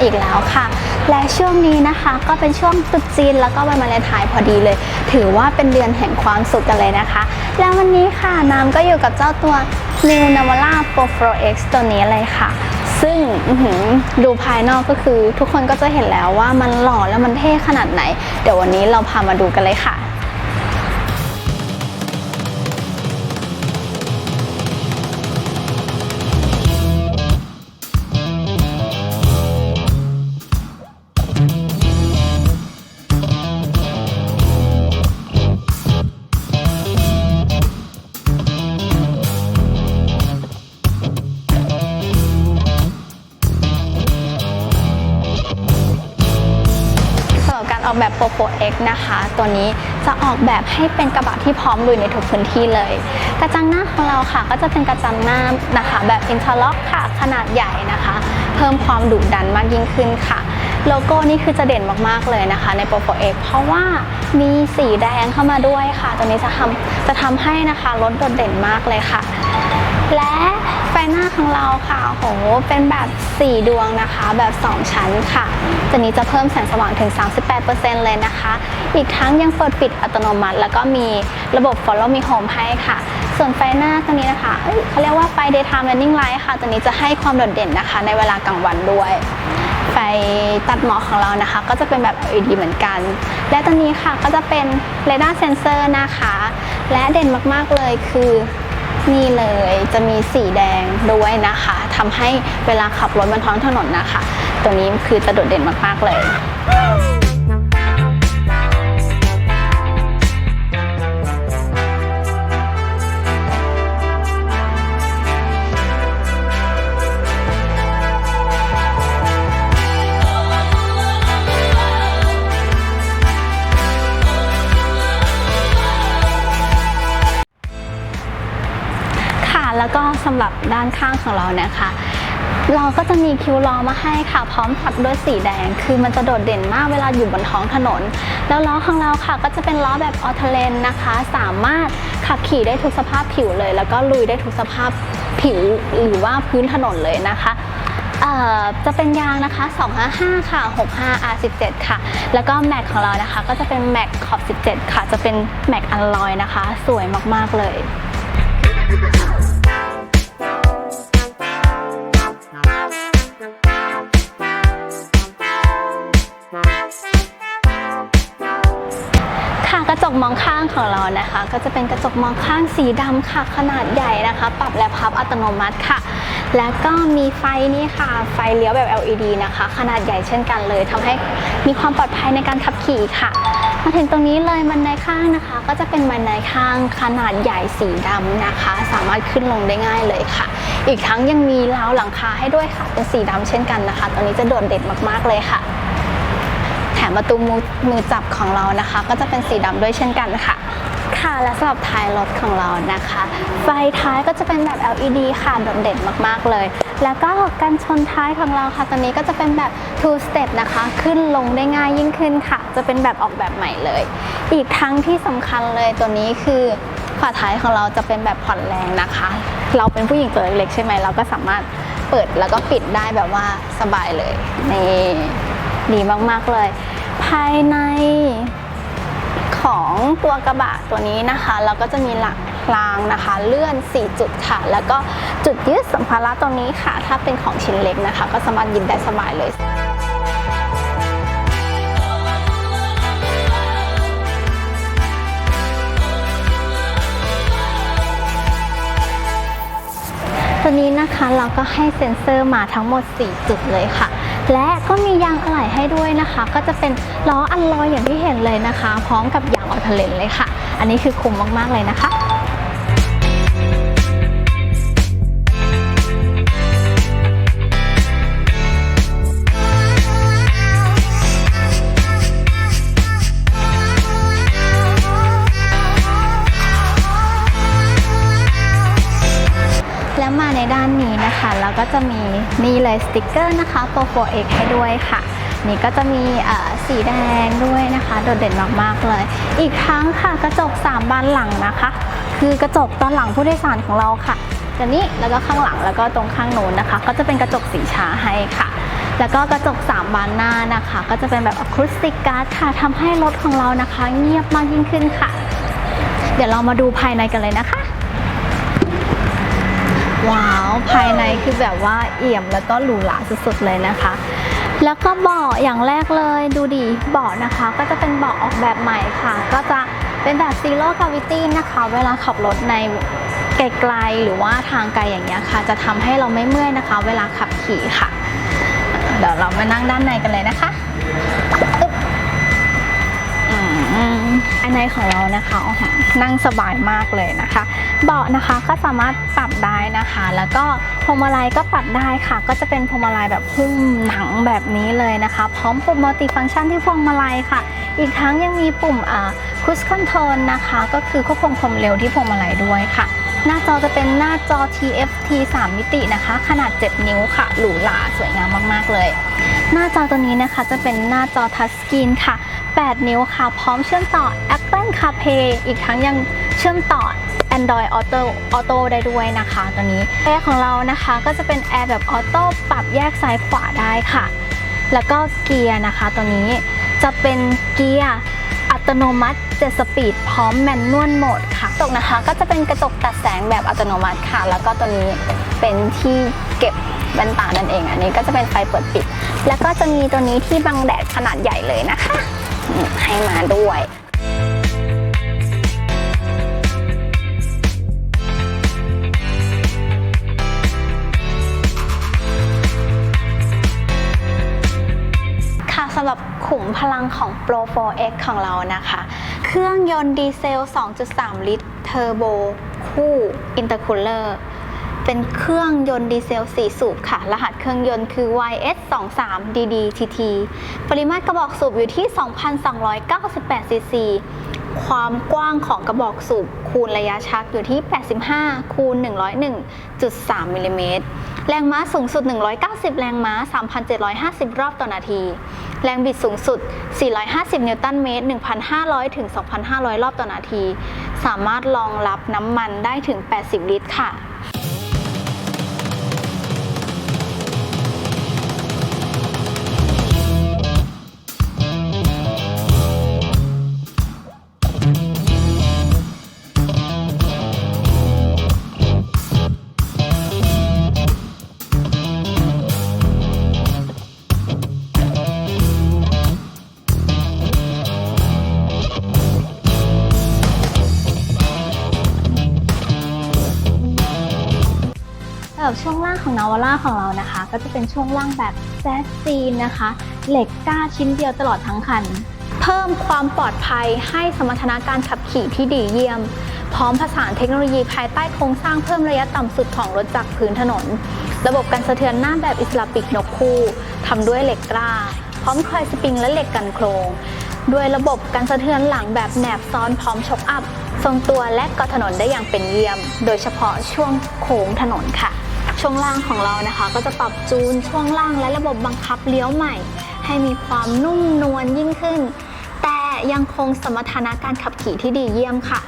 อีกแล้วค่ะ และช่วงนี้นะคะก็เป็นช่วงตรุษจีนแล้วก็วันวาเลนไทน์พอดีเลย ถือว่าเป็นเดือนแห่งความสุขกันเลยนะคะ แล้ววันนี้ค่ะน้ำก็อยู่กับเจ้าตัว New Navara Pro Pro X ตัวนี้เลยค่ะ ซึ่งดูภายนอกก็คือทุกคนก็จะเห็นแล้วว่ามันหล่อและมันเท่ขนาดไหน เดี๋ยววันนี้เราพามาดูกันเลยค่ะ Popo X นะคะ ตัวนี้จะออกแบบให้เป็นกระบะที่พร้อมลุยในทุกพื้นที่เลย กระจังหน้าของเราค่ะ ก็จะเป็นกระจังหน้านะคะ แบบอินเทอร์ล็อกค่ะ ขนาดใหญ่นะคะ เพิ่มความดุดันมากยิ่งขึ้นค่ะ โลโก้นี่คือจะเด่นมากๆเลยนะคะ ใน Popo X เพราะว่ามีสีแดงเข้ามาด้วยค่ะ ตัวนี้จะทำจะทำให้นะคะรถโดดเด่นมากเลยค่ะ และ หน้าของเราค่ะโหเป็นแบบ 4 ดวงนะคะ แบบ 2 ชั้นค่ะตัวนี้จะเพิ่มแสงสว่างถึง 38%เลยนะคะ อีกทั้งยังเปิดปิดอัตโนมัติ แล้วก็มีระบบ Follow Me Home ให้ค่ะ ส่วนไฟหน้าตัวนี้นะคะเเขาเรียกว่าไฟ Daytime Running Light ค่ะตัวนี้จะให้ความโดดเด่นนะคะ ในเวลากลางวันด้วยไฟตัดหมอกของเรานะคะ ก็จะเป็นแบบ LED เหมือนกัน และตัวนี้ค่ะก็จะเป็น Radar Sensor นะคะ และเด่นมากๆเลยคือ นี่เลยจะมีสีแดงด้วยนะคะทำให้เวลาขับรถบนท้องถนนนะคะ ตัวนี้คือจะโดดเด่นมากๆเลย หรับด้านข้างของเรานี่ยค่ะเราก็จะมีคิ้วล้อมาให้ค่ะ พร้อมตัดด้วยสีแดง คือมันจะโดดเด่นมากเวลาอยู่บนท้องถนน แล้วล้อของเราค่ะ ก็จะเป็นล้อแบบออเทเลนนะคะ สามารถขับขี่ได้ทุกสภาพผิวเลย แล้วก็ลุยได้ทุกสภาพผิวหรือว่าพื้นถนนเลยนะคะจะเป็นยางนะคะ 255 ค่ะ 65 R17 ค่ะ แล้วก็แม็กของเรานะคะ ก็จะเป็นแม็กขอบ 17 ค่ะ จะเป็นแม็กอัลลอยนะคะ สวยมาก ๆ เลย กระจกมองข้างของเรานะคะ ก็จะเป็นกระจกมองข้างสีดำค่ะ ขนาดใหญ่นะคะ ปรับและพับอัตโนมัติค่ะ แล้วก็มีไฟนี่ค่ะ ไฟเลี้ยวแบบ LED นะคะ ขนาดใหญ่เช่นกันเลยทำให้มีความปลอดภัยในการขับขี่ค่ะมาถึงตรงนี้เลยบันไดข้างนะคะ ก็จะเป็นบันไดข้างขนาดใหญ่สีดำนะคะ สามารถขึ้นลงได้ง่ายเลยค่ะ อีกทั้งยังมีราวหลังคาให้ด้วยค่ะเป็นสีดำเช่นกันนะคะตัวนี้จะโดดเด่นมากๆเลยค่ะ ถมประตูมือมือจับของเรานะคะ ก็จะเป็นสีดำด้วยเช่นกันค่ะ ค่ะและสำหรับท้ายรถของเรานะคะ ไฟท้ายก็จะเป็นแบบ LED ค่ะโดดเด่นมากๆเลย แล้วก็กันชนท้ายของเราค่ะตัวนี้ก็จะเป็นแบบ two step นะคะ ขึ้นลงได้ง่ายยิ่งขึ้นค่ะ จะเป็นแบบออกแบบใหม่เลย อีกทั้งที่สำคัญเลยตัวนี้คือฝาท้ายของเราจะเป็นแบบผ่อนแรงนะคะ เราเป็นผู้หญิงตัวเล็กๆใช่ไหมเราก็สามารถเปิดแล้วก็ปิดได้แบบว่าสบายเลยนี่ ดีมากๆเลย ภายในของตัวกระบะตัวนี้นะคะเราก็จะมีหลักรางนะคะ เลื่อน 4 จุดค่ะ แล้วก็จุดยึดสัมภาระตรงนี้ค่ะ ถ้าเป็นของชิ้นเล็กนะคะ ก็สามารถยิบได้สบายเลยตัวนี้นะคะเราก็ให้เซ็นเซอร์มาทั้งหมด 4 จุดเลยค่ะ และก็มียางอะไหล่ให้ด้วยนะคะ ก็จะเป็นล้ออัลลอยอย่างที่เห็นเลยนะคะ พร้อมกับยางออทเลนเลยค่ะ อันนี้คือคุ้มมากๆเลยนะคะ แล้วมาในด้านนี้นะคะเราก็จะมีนี่เลยสติกเกอร์นะคะ Pro 4 X ให้ด้วยค่ะ นี่ก็จะมีสีแดงด้วยนะคะ โดดเด่นมากๆเลย อีกทั้งค่ะกระจก 3 บานหลังนะคะ คือกระจกตอนหลังผู้โดยสารของเราค่ะตัวนี้แล้วก็ข้างหลังแล้วก็ตรงข้างโน้นนะคะ ก็จะเป็นกระจกสีชาให้ค่ะแล้วก็กระจก 3 บานหน้านะคะ ก็จะเป็นแบบอะคูสติกการ์ดค่ะทำให้รถของเรานะคะ เงียบมากยิ่งขึ้นค่ะ เดี๋ยวเรามาดูภายในกันเลยนะคะ ว้าว ภายในคือแบบว่าเอี่ยมแล้วก็หรูหราสุดๆเลยนะคะ แล้วก็เบาะอย่างแรกเลยดูดิเบาะนะคะ ก็จะเป็นเบาะออกแบบใหม่ค่ะ ก็จะเป็นแบบ zero gravity นะคะ เวลาขับรถในไกลๆหรือว่าทางไกลอย่างเงี้ยค่ะ จะทำให้เราไม่เมื่อยนะคะ เวลาขับขี่ค่ะ เดี๋ยวเรามานั่งด้านในกันเลยนะคะอึ๊บอืมอันในของเรานะคะนั่งสบายมากเลยนะคะ เบาะนะคะก็สามารถปรับได้นะคะ แล้วก็พวงมาลัยก็ปรับได้ค่ะ ก็จะเป็นพวงมาลัยแบบหุ้มหนังแบบนี้เลยนะคะ พร้อมปุ่มมัลติฟังก์ชันที่พวงมาลัยค่ะ อีกทั้งยังมีปุ่มอ่าคุชคอนโทรลนะคะ ก็คือควบคุมความเร็วที่พวงมาลัยด้วยค่ะ หน้าจอจะเป็นหน้าจอ TFT 3 มิตินะคะ ขนาด 7 นิ้วค่ะ หรูหราสวยงามมาก ๆ เลยหน้าจอตัวนี้นะคะจะเป็นหน้าจอทัชสกรีนค่ะ 8 นิ้วค่ะ พร้อมเชื่อมต่อ Apple CarPlay อีกทั้งยังเชื่อมต่อ Android Auto Auto ได้ด้วยนะคะตัวนี้แอร์ของเรานะคะก็จะเป็นแอร์แบบออโต้ปรับแยกซ้ายขวาได้ค่ะ แล้วก็เกียร์นะคะตัวนี้จะเป็นเกียร์อัตโนมัติ7สปีดพร้อมแมนนวลโหมดค่ะกระจกนะคะก็จะเป็นกระจกตัดแสงแบบอัตโนมัติค่ะ แล้วก็ตัวนี้เป็นที่เก็บแว่นตานั่นเอง อันนี้ก็จะเป็นไฟเปิดปิด แล้วก็จะมีตัวนี้ที่บังแดดขนาดใหญ่เลยนะคะ ให้มาด้วย พลังของ Pro 4X ของเรานะคะ เครื่องยนต์ดีเซล 2.3 ลิตรเทอร์โบคู่อินเตอร์คูลเลอร์เป็นเครื่องยนต์ดีเซล 4 สูบค่ะ รหัสเครื่องยนต์คือ YS23DDTT ปริมาตรกระบอกสูบอยู่ที่ 2,298 ซีซี ความกว้างของกระบอกสูบคูณระยะชักอยู่ที่ 85 คูณ 101.3 มิลลิเมตร แรงม้าสูงสุด 190 แรงม้า 3,750 รอบต่อนาที แรงบิดสูงสุด 450 นิวตันเมตร 1,500 ถึง 2,500 รอบต่อนาที สามารถรองรับน้ำมันได้ถึง 80 ลิตรค่ะ สำหรับช่วงล่างของนาวาร่าของเรานะคะ ก็จะเป็นช่วงล่างแบบแซสซีนนะคะ เหล็กกล้าชิ้นเดียวตลอดทั้งคัน เพิ่มความปลอดภัยให้สมรรถนะการขับขี่ที่ดีเยี่ยม พร้อมผสานเทคโนโลยีภายใต้โครงสร้างเพิ่มระยะต่ำสุดของรถจากพื้นถนน ระบบกันสะเทือนหน้าแบบอิสระปิกนกคู่ทำด้วยเหล็กกล้า พร้อมคอยสปริงและเหล็กกันโครงด้วยระบบกันสะเทือนหลังแบบแหนบซ้อนพร้อมช็อคอัพ ทรงตัวและเกาะถนนได้อย่างเป็นเยี่ยม โดยเฉพาะช่วงโค้งถนนค่ะ ช่วงล่างของเรานะคะ ก็จะปรับจูนช่วงล่างและระบบบังคับเลี้ยวใหม่ ให้มีความนุ่มนวลยิ่งขึ้น แต่ยังคงสมรรถนะการขับขี่ที่ดีเยี่ยมค่ะ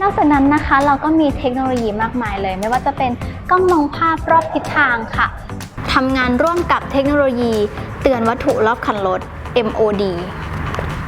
นอกจากนั้นนะคะเราก็มีเทคโนโลยีมากมายเลย ไม่ว่าจะเป็นกล้องมองภาพรอบทิศทางค่ะทำงานร่วมกับเทคโนโลยี เตือนวัตถุรอบคันรถ MOD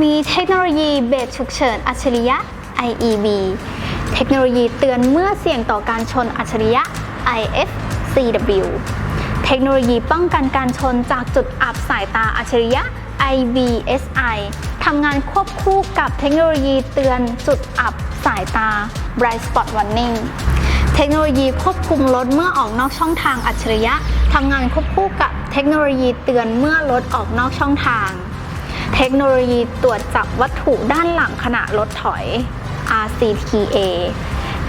มีเทคโนโลยีเบรกฉุกเฉินอัจฉริยะ IEB เทคโนโลยีเตือนเมื่อเสี่ยงต่อการชนอัจฉริยะ IFCW เทคโนโลยีป้องกันการชนจากจุดอับสายตาอัจฉริยะ IBSI ทำงานควบคู่กับเทคโนโลยีเตือนจุดอับสายตา Bright Spot Warning เทคโนโลยีควบคุมรถเมื่อออกนอกช่องทางอัจฉริยะทำงานควบคู่กับเทคโนโลยีเตือนเมื่อรถออกนอกช่องทาง เทคโนโลยีตรวจจับวัตถุด้านหลังขณะรถถอย RCTA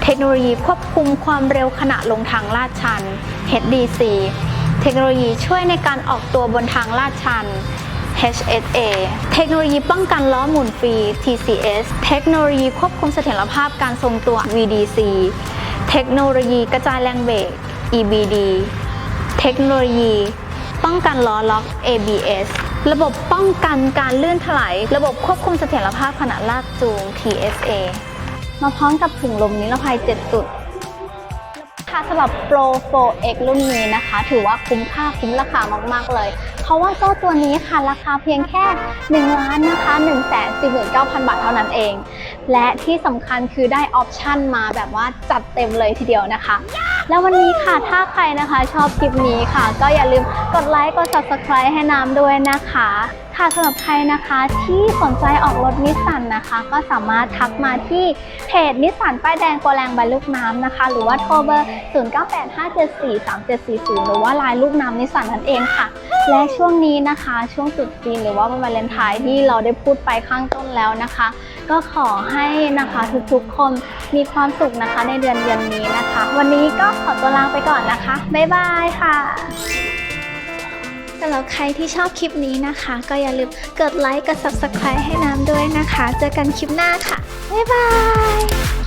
เทคโนโลยีควบคุมความเร็วขณะลงทางลาดชัน HDC เทคโนโลยีช่วยในการออกตัวบนทางลาดชัน HSA เทคโนโลยีป้องกันล้อหมุนฟรี TCS เทคโนโลยีควบคุมเสถียรภาพการทรงตัว VDC เทคโนโลยีกระจายแรงเบรก EBD เทคโนโลยี ป้องกันล้อล็อก ABS ระบบป้องกันการลื่นถลายระบบควบคุมเสถียรภาพขณะลากจูง TSA มาพร้อมกับถุงลมนิรภัย 7 จุดภนะคะสำหรับ Pro 4X รุ่นนี้นะคะ ถือว่าคุ้มค่าคุ้มราคามากๆเลย เพราะว่าเจ้าตัวนี้ค่ะ ราคาเพียงแค่ 1 ล้านนะคะ 1 4 9 0 0 0 บาทเท่านั้นเอง และที่สำคัญคือได้ออปชั่นมาแบบว่าจัดเต็มเลยทีเดียวนะคะ แล้ววันนี้ค่ะถ้าใครนะคะชอบคลิปนี้ค่ะ ก็อย่าลืมกดไลค์กด subscribe ให้น้ำด้วยนะคะ ค่ะสำหรับใครนะคะที่สนใจออกรถนิสสันนะคะ ก็สามารถทักมาที่เพจนิสสันป้ายแดงโกแรงใบลูกน้ำนะคะ หรือว่าโทรเบอร์ 0985743740 หรือว่าไลน์ลูกน้ำนิสสันนั่นเองค่ะ และช่วงนี้นะคะ ช่วงตรุษจีนหรือว่าวันวาเลนไทน์ที่เราได้พูดไปข้างต้นแล้วนะคะ ก็ขอให้นะคะทุกๆคนมีความสุขนะคะในเดือนเดือนนี้นะคะ วันนี้ก็ขอตัวลาไปก่อนนะคะ บ๊ายบายค่ะสำหรับใครที่ชอบคลิปนี้นะคะ ก็อย่าลืมกดไลค์กด subscribe ให้น้ำด้วยนะคะ เจอกันคลิปหน้าค่ะ บ๊ายบาย